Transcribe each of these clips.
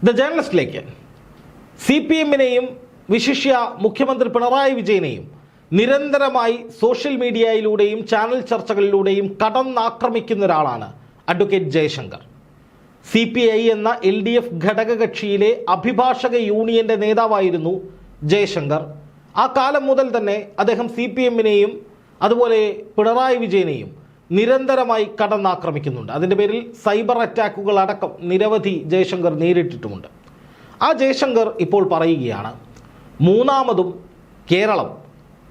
The ജേർണലിസ്റ്റിലേക്ക് C P എമ്മിനെയും വിശിഷ്യ മുഖ്യമന്ത്രി പിണറായി വിജയനെയും നിരന്തരമായി സോഷ്യൽ മീഡിയയിലൂടെയും ചാനൽ ചർച്ചകളിലൂടെയും കടന്നാക്രമിക്കുന്ന ഒരാളാണ് advocate Jayashankar. C P I എന്ന എൽ ഡി എഫ് ഘടകകക്ഷിയിലെ അഭിഭാഷക യൂണിയന്റെ നേതാവായിരുന്നു ജയശങ്കർ. ആ കാലം മുതൽ തന്നെ അദ്ദേഹം സി പി എമ്മിനെയും അതുപോലെ പിണറായി വിജയനെയും നിരന്തരമായി കടന്നാക്രമിക്കുന്നുണ്ട്. അതിന്റെ പേരിൽ സൈബർ അറ്റാക്കുകൾ അടക്കം നിരവധി ജയശങ്കർ നേരിട്ടിട്ടുമുണ്ട്. ആ ജയശങ്കർ ഇപ്പോൾ പറയുകയാണ് മൂന്നാമതും കേരളം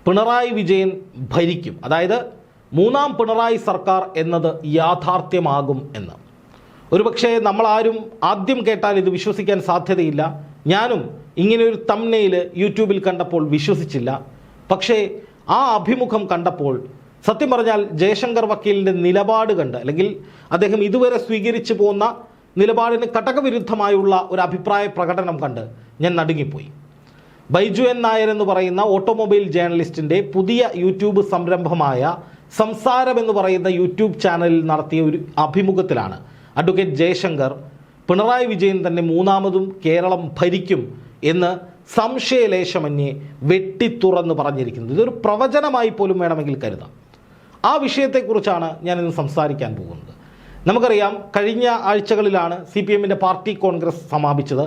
പിണറായി വിജയൻ ഭരിക്കും. അതായത് മൂന്നാം പിണറായി സർക്കാർ എന്നത് യാഥാർത്ഥ്യമാകും എന്ന്. ഒരുപക്ഷെ നമ്മളാരും ആദ്യം കേട്ടാൽ ഇത് വിശ്വസിക്കാൻ സാധ്യതയില്ല. ഞാനും ഇങ്ങനെയൊരു തമ്നയിൽ യൂട്യൂബിൽ കണ്ടപ്പോൾ വിശ്വസിച്ചില്ല. പക്ഷേ ആ അഭിമുഖം കണ്ടപ്പോൾ സത്യം പറഞ്ഞാൽ ജയശങ്കർ വക്കീലിന്റെ നിലപാട് കണ്ട് അല്ലെങ്കിൽ അദ്ദേഹം ഇതുവരെ സ്വീകരിച്ചു പോകുന്ന നിലപാടിന് കടകവിരുദ്ധമായുള്ള ഒരു അഭിപ്രായ പ്രകടനം കണ്ട് ഞാൻ നടുങ്ങിപ്പോയി. ബൈജു എൻ നായർ എന്ന് പറയുന്ന ഓട്ടോമൊബൈൽ ജേർണലിസ്റ്റിന്റെ പുതിയ യൂട്യൂബ് സംരംഭമായ സംസാരം എന്ന് പറയുന്ന യൂട്യൂബ് ചാനലിൽ നടത്തിയ ഒരു അഭിമുഖത്തിലാണ് അഡ്വക്കേറ്റ് ജയശങ്കർ പിണറായി വിജയൻ തന്നെ മൂന്നാമതും കേരളം ഭരിക്കും എന്ന് സംശയലേശമന്യേ വെട്ടിത്തുറന്ന് പറഞ്ഞിരിക്കുന്നത്. ഇതൊരു പ്രവചനമായി പോലും വേണമെങ്കിൽ കരുതാം. ആ വിഷയത്തെക്കുറിച്ചാണ് ഞാനിന്ന് സംസാരിക്കാൻ പോകുന്നത്. നമുക്കറിയാം കഴിഞ്ഞ ആഴ്ചകളിലാണ് സി പി എമ്മിന്റെ പാർട്ടി കോൺഗ്രസ് സമാപിച്ചത്.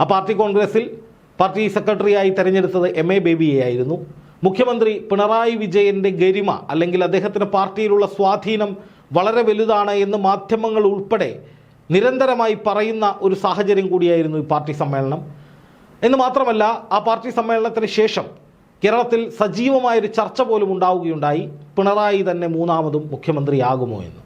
ആ പാർട്ടി കോൺഗ്രസിൽ പാർട്ടി സെക്രട്ടറിയായി തെരഞ്ഞെടുത്തത് എം എ ബേബിയെ ആയിരുന്നു. മുഖ്യമന്ത്രി പിണറായി വിജയന്റെ ഗരിമ അല്ലെങ്കിൽ അദ്ദേഹത്തിന്റെ പാർട്ടിയിലുള്ള സ്വാധീനം വളരെ വലുതാണ് എന്ന് മാധ്യമങ്ങൾ ഉൾപ്പെടെ നിരന്തരമായി പറയുന്ന ഒരു സാഹചര്യം കൂടിയായിരുന്നു ഈ പാർട്ടി സമ്മേളനം. എന്ന് മാത്രമല്ല ആ പാർട്ടി സമ്മേളനത്തിന് ശേഷം കേരളത്തിൽ സജീവമായൊരു ചർച്ച പോലും ഉണ്ടാവുകയുണ്ടായി. പിണറായി തന്നെ മൂന്നാമതും മുഖ്യമന്ത്രിയാകുമോ എന്ന്.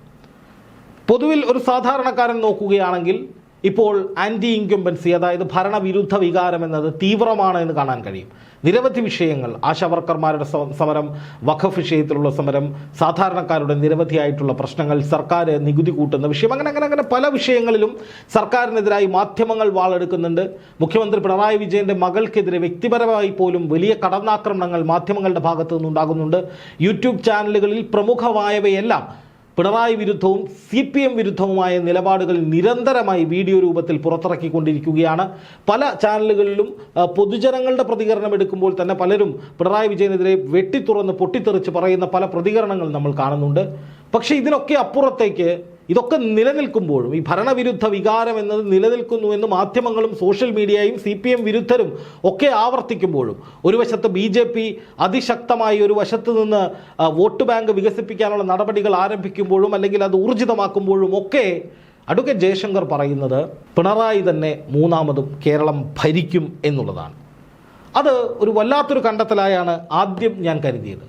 പൊതുവിൽ ഒരു സാധാരണക്കാരൻ നോക്കുകയാണെങ്കിൽ ഇപ്പോൾ ആന്റി ഇൻകംബൻസി അതായത് ഭരണവിരുദ്ധ വികാരം എന്നത് തീവ്രമാണ് എന്ന് കാണാൻ കഴിയും. നിരവധി വിഷയങ്ങൾ ആശാവർക്കർമാരുടെ സമരം വഖഫ് വിഷയത്തിലുള്ള സമരം സാധാരണക്കാരുടെ നിരവധിയായിട്ടുള്ള പ്രശ്നങ്ങൾ സർക്കാർ നികുതി കൂട്ടുന്ന വിഷയം അങ്ങനെ അങ്ങനെ അങ്ങനെ പല വിഷയങ്ങളിലും സർക്കാരിനെതിരായി മാധ്യമങ്ങൾ വാളെടുക്കുന്നുണ്ട്. മുഖ്യമന്ത്രി പിണറായി വിജയന്റെ മകൾക്കെതിരെ വ്യക്തിപരമായി പോലും വലിയ കടന്നാക്രമണങ്ങൾ മാധ്യമങ്ങളുടെ ഭാഗത്തു നിന്നുണ്ടാകുന്നുണ്ട് യൂട്യൂബ് ചാനലുകളിൽ പ്രമുഖമായവയെല്ലാം പിണറായി വിരുദ്ധവും സി പി എം വിരുദ്ധവുമായ നിലപാടുകൾ നിരന്തരമായി വീഡിയോ രൂപത്തിൽ പുറത്തിറക്കിക്കൊണ്ടിരിക്കുകയാണ്. പല ചാനലുകളിലും പൊതുജനങ്ങളുടെ പ്രതികരണം എടുക്കുമ്പോൾ തന്നെ പലരും പിണറായി വിജയനെതിരെ വെട്ടിത്തുറന്ന് പൊട്ടിത്തെറിച്ച് പറയുന്ന പല പ്രതികരണങ്ങൾ നമ്മൾ കാണുന്നുണ്ട്. പക്ഷേ ഇതിനൊക്കെ അപ്പുറത്തേക്ക് ഇതൊക്കെ നിലനിൽക്കുമ്പോഴും ഈ ഭരണവിരുദ്ധ വികാരം എന്നത് നിലനിൽക്കുന്നു എന്ന് മാധ്യമങ്ങളും സോഷ്യൽ മീഡിയയും സി പി എം വിരുദ്ധരും ഒക്കെ ആവർത്തിക്കുമ്പോഴും ഒരു വശത്ത് ബി ജെ പി അതിശക്തമായി ഒരു വശത്ത് നിന്ന് വോട്ട് ബാങ്ക് വികസിപ്പിക്കാനുള്ള നടപടികൾ ആരംഭിക്കുമ്പോഴും അല്ലെങ്കിൽ അത് ഊർജിതമാക്കുമ്പോഴും ഒക്കെ അഡ്വക്കേറ്റ് ജയശങ്കർ പറയുന്നത് പിണറായി തന്നെ മൂന്നാമതും കേരളം ഭരിക്കും എന്നുള്ളതാണ്. അത് ഒരു വല്ലാത്തൊരു കണ്ടെത്തലായാണ് ആദ്യം ഞാൻ കരുതിയത്.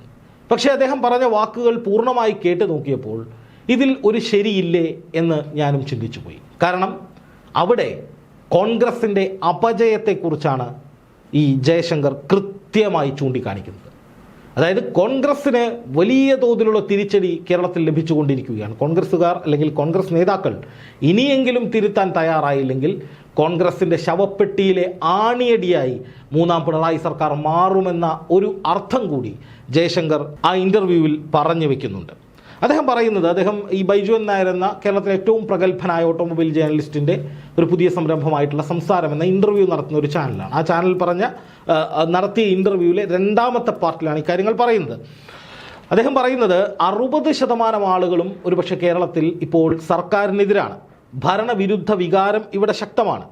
പക്ഷേ അദ്ദേഹം പറഞ്ഞ വാക്കുകൾ പൂർണമായി കേട്ട് നോക്കിയപ്പോൾ ഇതിൽ ഒരു ശരിയില്ലേ എന്ന് ഞാനും ചിന്തിച്ചു പോയി കാരണം അവിടെ കോൺഗ്രസിന്റെ അപജയത്തെക്കുറിച്ചാണ് ഈ ജയശങ്കർ കൃത്യമായി ചൂണ്ടിക്കാണിക്കുന്നത്. അതായത് കോൺഗ്രസ്സിന് വലിയ തോതിലുള്ള തിരിച്ചടി കേരളത്തിൽ ലഭിച്ചുകൊണ്ടിരിക്കുകയാണ്. കോൺഗ്രസ്സുകാർ അല്ലെങ്കിൽ കോൺഗ്രസ് നേതാക്കൾ ഇനിയെങ്കിലും തിരുത്താൻ തയ്യാറായില്ലെങ്കിൽ കോൺഗ്രസിന്റെ ശവപ്പെട്ടിയിലെ ആണിയടിയായി മൂന്നാം പിണറായി സർക്കാർ മാറുമെന്ന ഒരു അർത്ഥം കൂടി ജയശങ്കർ ആ ഇന്റർവ്യൂവിൽ പറഞ്ഞു വെക്കുന്നുണ്ട്. അദ്ദേഹം പറയുന്നത് അദ്ദേഹം ഈ ബൈജു എന്നായിരുന്ന കേരളത്തിലെ ഏറ്റവും പ്രഗത്ഭനായ ഓട്ടോമൊബൈൽ ജേർണലിസ്റ്റിന്റെ ഒരു പുതിയ സംരംഭമായിട്ടുള്ള സംസാരം എന്ന ഇന്റർവ്യൂ നടത്തുന്ന ഒരു ചാനലാണ്. ആ ചാനൽ പറഞ്ഞ നടത്തിയ ഇന്റർവ്യൂവിലെ രണ്ടാമത്തെ പാർട്ടിലാണ് ഇക്കാര്യങ്ങൾ കാര്യങ്ങൾ പറയുന്നത്. അദ്ദേഹം പറയുന്നത് അറുപത് ശതമാനം ആളുകളും ഒരുപക്ഷെ കേരളത്തിൽ ഇപ്പോൾ സർക്കാരിനെതിരാണ്. ഭരണവിരുദ്ധ വികാരം ഇവിടെ ശക്തമാണ്.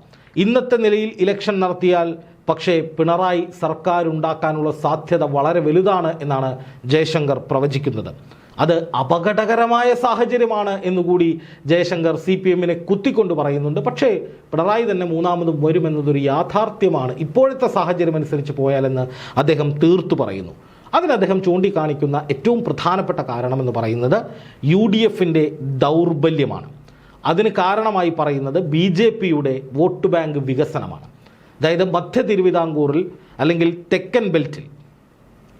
ഇന്നത്തെ നിലയിൽ ഇലക്ഷൻ നടത്തിയാൽ പക്ഷേ പിണറായി സർക്കാരുണ്ടാക്കാനുള്ള സാധ്യത വളരെ വലുതാണ് എന്നാണ് ജയശങ്കർ പ്രവചിക്കുന്നത്. അത് അപകടകരമായ സാഹചര്യമാണ് എന്നുകൂടി ജയശങ്കർ സി പി എമ്മിനെ കുത്തിക്കൊണ്ട് പറയുന്നുണ്ട്. പക്ഷേ പിണറായി തന്നെ മൂന്നാമതും വരുമെന്നതൊരു യാഥാർത്ഥ്യമാണ്. ഇപ്പോഴത്തെ സാഹചര്യം അനുസരിച്ച് പോയാലെന്ന് അദ്ദേഹം തീർത്തു പറയുന്നു. അതിന് അദ്ദേഹം ചൂണ്ടിക്കാണിക്കുന്ന ഏറ്റവും പ്രധാനപ്പെട്ട കാരണമെന്ന് പറയുന്നത് യു ഡി എഫിന്റെ ദൗർബല്യമാണ്. അതിന് കാരണമായി പറയുന്നത് ബി ജെ പിയുടെ വോട്ട് ബാങ്ക് വികസനമാണ്. അതായത് മധ്യ തിരുവിതാംകൂറിൽ അല്ലെങ്കിൽ തെക്കൻ ബെൽറ്റിൽ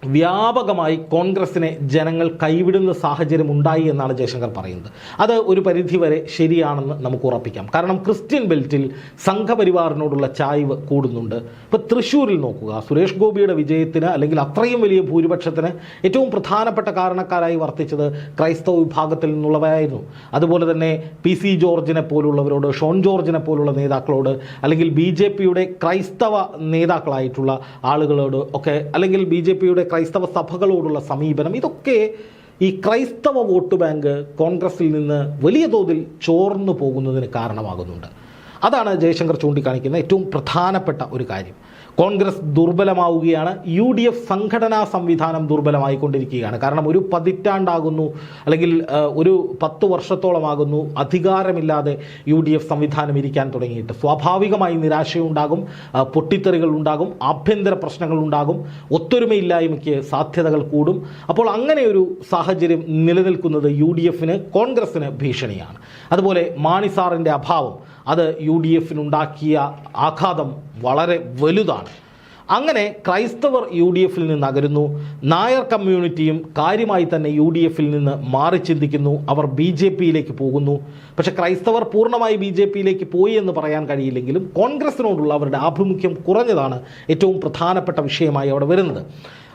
വ്യാപകമായി കോൺഗ്രസിനെ ജനങ്ങൾ കൈവിടുന്ന സാഹചര്യം ഉണ്ടായി എന്നാണ് ജയശങ്കർ പറയുന്നത്. അത് ഒരു പരിധിവരെ ശരിയാണെന്ന് നമുക്ക് ഉറപ്പിക്കാം. കാരണം ക്രിസ്ത്യൻ ബെൽറ്റിൽ സംഘപരിവാറിനോടുള്ള ചായ്വ് കൂടുന്നുണ്ട്. ഇപ്പോൾ തൃശ്ശൂരിൽ നോക്കുക. സുരേഷ് ഗോപിയുടെ വിജയത്തിന് അല്ലെങ്കിൽ അത്രയും വലിയ ഭൂരിപക്ഷത്തിന് ഏറ്റവും പ്രധാനപ്പെട്ട കാരണക്കാരായി വർത്തിച്ചത് ക്രൈസ്തവ വിഭാഗത്തിൽ നിന്നുള്ളവരായിരുന്നു. അതുപോലെ തന്നെ പി സി ജോർജിനെ പോലുള്ളവരോട് ഷോൺ ജോർജിനെ പോലുള്ള നേതാക്കളോട് അല്ലെങ്കിൽ ബി ജെ പിയുടെ ക്രൈസ്തവ നേതാക്കളായിട്ടുള്ള ആളുകളോട് ഒക്കെ അല്ലെങ്കിൽ ബി ജെ പിയുടെ ക്രൈസ്തവ സഭകളോടുള്ള സമീപനം. ഇതൊക്കെ ഈ ക്രൈസ്തവ വോട്ട് ബാങ്ക് കോൺഗ്രസിൽ നിന്ന് വലിയ തോതിൽ ചോർന്നു പോകുന്നതിന് കാരണമാകുന്നുണ്ട്. അതാണ് ജയശങ്കർ ചൂണ്ടിക്കാണിക്കുന്ന ഏറ്റവും പ്രധാനപ്പെട്ട ഒരു കാര്യം. കോൺഗ്രസ് ദുർബലമാവുകയാണ് യു ഡി എഫ് സംഘടനാ സംവിധാനം ദുർബലമായിക്കൊണ്ടിരിക്കുകയാണ്. കാരണം ഒരു പതിറ്റാണ്ടാകുന്നു അല്ലെങ്കിൽ ഒരു പത്ത് വർഷത്തോളമാകുന്നു അധികാരമില്ലാതെ യു ഡി എഫ് സംവിധാനം ഇരിക്കാൻ തുടങ്ങിയിട്ട്. സ്വാഭാവികമായി നിരാശയുണ്ടാകും പൊട്ടിത്തെറികൾ ഉണ്ടാകും ആഭ്യന്തര പ്രശ്നങ്ങൾ ഉണ്ടാകും ഒത്തൊരുമയില്ലായ്മയ്ക്ക് സാധ്യതകൾ കൂടും. അപ്പോൾ അങ്ങനെ ഒരു സാഹചര്യം നിലനിൽക്കുന്നത് യു ഡി എഫിന് കോൺഗ്രസിന് ഭീഷണിയാണ്. അതുപോലെ മാണിസാറിന്റെ അഭാവം അത് യു ഡി എഫിനുണ്ടാക്കിയ ആഘാതം വളരെ വലുതാണ്. അങ്ങനെ ക്രൈസ്തവർ യു ഡി എഫിൽ നിന്ന് അകരുന്നു നായർ കമ്മ്യൂണിറ്റിയും കാര്യമായി തന്നെ യു ഡി എഫിൽ നിന്ന് മാറി ചിന്തിക്കുന്നു. അവർ ബി ജെ പിയിലേക്ക് പോകുന്നു. പക്ഷെ ക്രൈസ്തവർ പൂർണമായി ബി ജെ പിയിലേക്ക് പോയി എന്ന് പറയാൻ കഴിയില്ലെങ്കിലും കോൺഗ്രസിനോടുള്ള അവരുടെ ആഭിമുഖ്യം കുറഞ്ഞതാണ് ഏറ്റവും പ്രധാനപ്പെട്ട വിഷയമായി അവിടെ വരുന്നത്.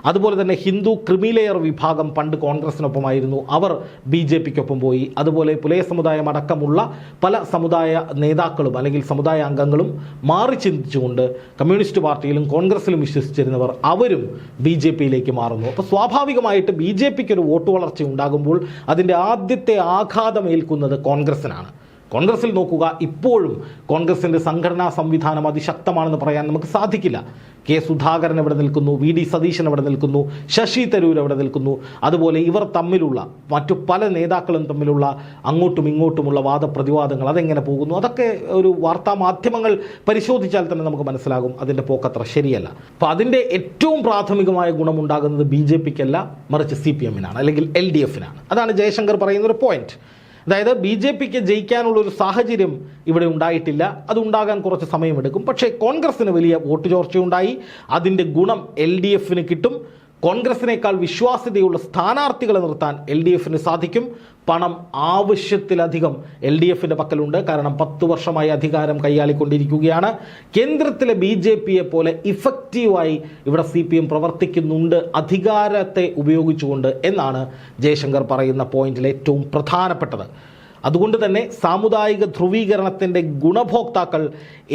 അതുപോലെ തന്നെ ഹിന്ദു ക്രിമിലെയർ വിഭാഗം പണ്ട് കോൺഗ്രസിനൊപ്പമായിരുന്നു. അവർ ബി ജെ പിക്കൊപ്പം പോയി. അതുപോലെ പുലയ സമുദായം അടക്കമുള്ള പല സമുദായ നേതാക്കളും അല്ലെങ്കിൽ സമുദായ അംഗങ്ങളും മാറി ചിന്തിച്ചുകൊണ്ട് കമ്മ്യൂണിസ്റ്റ് പാർട്ടിയിലും കോൺഗ്രസിലും വിശ്വസിച്ചിരുന്നവർ അവരും ബി ജെ പിയിലേക്ക് മാറുന്നു. അപ്പോൾ സ്വാഭാവികമായിട്ട് ബി ജെ പിക്ക് ഒരു വോട്ട് വളർച്ച ഉണ്ടാകുമ്പോൾ അതിന്റെ ആദ്യത്തെ ആഘാതം ഏൽക്കുന്നത് കോൺഗ്രസിനാണ്. കോൺഗ്രസിൽ നോക്കുക ഇപ്പോഴും കോൺഗ്രസിന്റെ സംഘടനാ സംവിധാനം അതിശക്തമാണെന്ന് പറയാൻ നമുക്ക് സാധിക്കില്ല. കെ സുധാകരൻ എവിടെ നിൽക്കുന്നു? വി ഡി സതീശൻ എവിടെ നിൽക്കുന്നു? ശശി തരൂർ എവിടെ നിൽക്കുന്നു? അതുപോലെ ഇവർ തമ്മിലുള്ള മറ്റു പല നേതാക്കളും തമ്മിലുള്ള അങ്ങോട്ടും ഇങ്ങോട്ടുമുള്ള വാദപ്രതിവാദങ്ങൾ അതെങ്ങനെ പോകുന്നു? അതൊക്കെ ഒരു വാർത്താ മാധ്യമങ്ങൾ പരിശോധിച്ചാൽ തന്നെ നമുക്ക് മനസ്സിലാകും. അതിന്റെ പോക്കത്ര ശരിയല്ല. അപ്പോൾ അതിന്റെ ഏറ്റവും പ്രാഥമികമായ ഗുണമുണ്ടാകുന്നത് ബി ജെ പിക്കല്ല മറിച്ച് സി പി എമ്മിനാണ് അല്ലെങ്കിൽ എൽ ഡി എഫിനാണ്. അതാണ് ജയശങ്കർ പറയുന്ന ഒരു പോയിന്റ് അതായത് ബി ജെ പിക്ക് ജയിക്കാനുള്ള ഒരു സാഹചര്യം ഇവിടെ ഉണ്ടായിട്ടില്ല. അത് ഉണ്ടാകാൻ കുറച്ച് സമയമെടുക്കും. പക്ഷേ കോൺഗ്രസിന് വലിയ വോട്ട് ചോർച്ചയുണ്ടായി. അതിന്റെ ഗുണം എൽ ഡി എഫിന് കിട്ടും. കോൺഗ്രസിനേക്കാൾ വിശ്വാസ്യതയുള്ള സ്ഥാനാർത്ഥികളെ നിർത്താൻ എൽ ഡി എഫിന് സാധിക്കും. പണം ആവശ്യത്തിലധികം എൽ ഡി എഫിന്റെ പക്കലുണ്ട്. കാരണം പത്ത് വർഷമായി അധികാരം കൈയാളിക്കൊണ്ടിരിക്കുകയാണ്. കേന്ദ്രത്തിലെ ബി ജെ പിയെ പോലെ ഇഫക്റ്റീവായി ഇവിടെ സി പി എം പ്രവർത്തിക്കുന്നുണ്ട്. അധികാരത്തെ ഉപയോഗിച്ചുകൊണ്ട് എന്നാണ് ജയശങ്കർ പറയുന്ന പോയിന്റിൽ ഏറ്റവും പ്രധാനപ്പെട്ടത്. അതുകൊണ്ട് തന്നെ സാമുദായിക ധ്രുവീകരണത്തിന്റെ ഗുണഭോക്താക്കൾ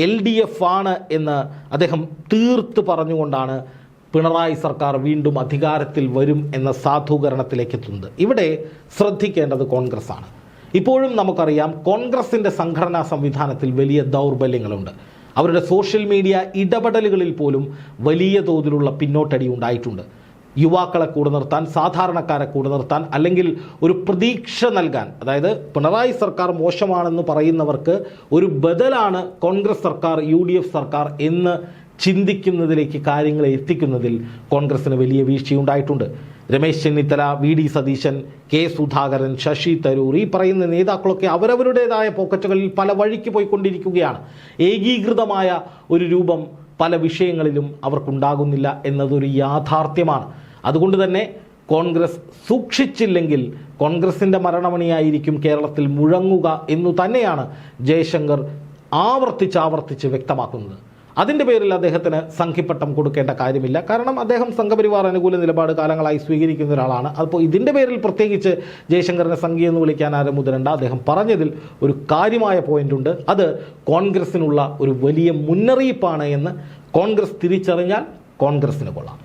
എൽ ഡി എഫ് ആണ് എന്ന് അദ്ദേഹം തീർത്ത് പറഞ്ഞുകൊണ്ടാണ് പിണറായി സർക്കാർ വീണ്ടും അധികാരത്തിൽ വരും എന്ന സാധൂകരണത്തിലേക്ക് എത്തുന്നത് ഇവിടെ ശ്രദ്ധിക്കേണ്ടത് കോൺഗ്രസ് ആണ് ഇപ്പോഴും നമുക്കറിയാം കോൺഗ്രസിന്റെ സംഘടനാ സംവിധാനത്തിൽ വലിയ ദൗർബല്യങ്ങളുണ്ട്. അവരുടെ സോഷ്യൽ മീഡിയ ഇടപെടലുകളിൽ പോലും വലിയ തോതിലുള്ള പിന്നോട്ടടി ഉണ്ടായിട്ടുണ്ട്. യുവാക്കളെ കൂടെ നിർത്താൻ സാധാരണക്കാരെ കൂടെ നിർത്താൻ അല്ലെങ്കിൽ ഒരു പ്രതീക്ഷ നൽകാൻ. അതായത് പിണറായി സർക്കാർ മോശമാണെന്ന് പറയുന്നവർക്ക് ഒരു ബദലാണ് കോൺഗ്രസ് സർക്കാർ യു സർക്കാർ എന്ന് ചിന്തിക്കുന്നതിലേക്ക് കാര്യങ്ങളെ എത്തിക്കുന്നതിൽ കോൺഗ്രസിന് വലിയ വീഴ്ചയുണ്ടായിട്ടുണ്ട്. Ramesh Chennithala V D Satheesan K Sudhakaran Shashi Tharoor ഈ പറയുന്ന നേതാക്കളൊക്കെ അവരവരുടേതായ പോക്കറ്റുകളിൽ പല വഴിക്ക് പോയിക്കൊണ്ടിരിക്കുകയാണ്. ഏകീകൃതമായ ഒരു രൂപം പല വിഷയങ്ങളിലും അവർക്കുണ്ടാകുന്നില്ല എന്നതൊരു യാഥാർത്ഥ്യമാണ്. അതുകൊണ്ട് തന്നെ കോൺഗ്രസ് സൂക്ഷിച്ചില്ലെങ്കിൽ കോൺഗ്രസിന്റെ മരണമണിയായിരിക്കും കേരളത്തിൽ മുഴങ്ങുക എന്നു തന്നെയാണ് ജയശങ്കർ ആവർത്തിച്ചാവർത്തിച്ച് വ്യക്തമാക്കുന്നത്. അതിന്റെ പേരിൽ അദ്ദേഹത്തിന് സംഘിപ്പട്ടം കൊടുക്കേണ്ട കാര്യമില്ല. കാരണം അദ്ദേഹം സംഘപരിവാർ അനുകൂല നിലപാട് കാലങ്ങളായി സ്വീകരിക്കുന്ന ഒരാളാണ്. അപ്പോൾ ഇതിന്റെ പേരിൽ പ്രത്യേകിച്ച് ജയശങ്കറിനെ സംഘി എന്ന് വിളിക്കാൻ ആരും മുതിരണ്ട അദ്ദേഹം പറഞ്ഞതിൽ ഒരു കാര്യമായ പോയിന്റ് ഉണ്ട്. അത് കോൺഗ്രസിനുള്ള ഒരു വലിയ മുന്നറിയിപ്പാണ് എന്ന് കോൺഗ്രസ് തിരിച്ചറിഞ്ഞാൽ കോൺഗ്രസിന് കൊള്ളാം.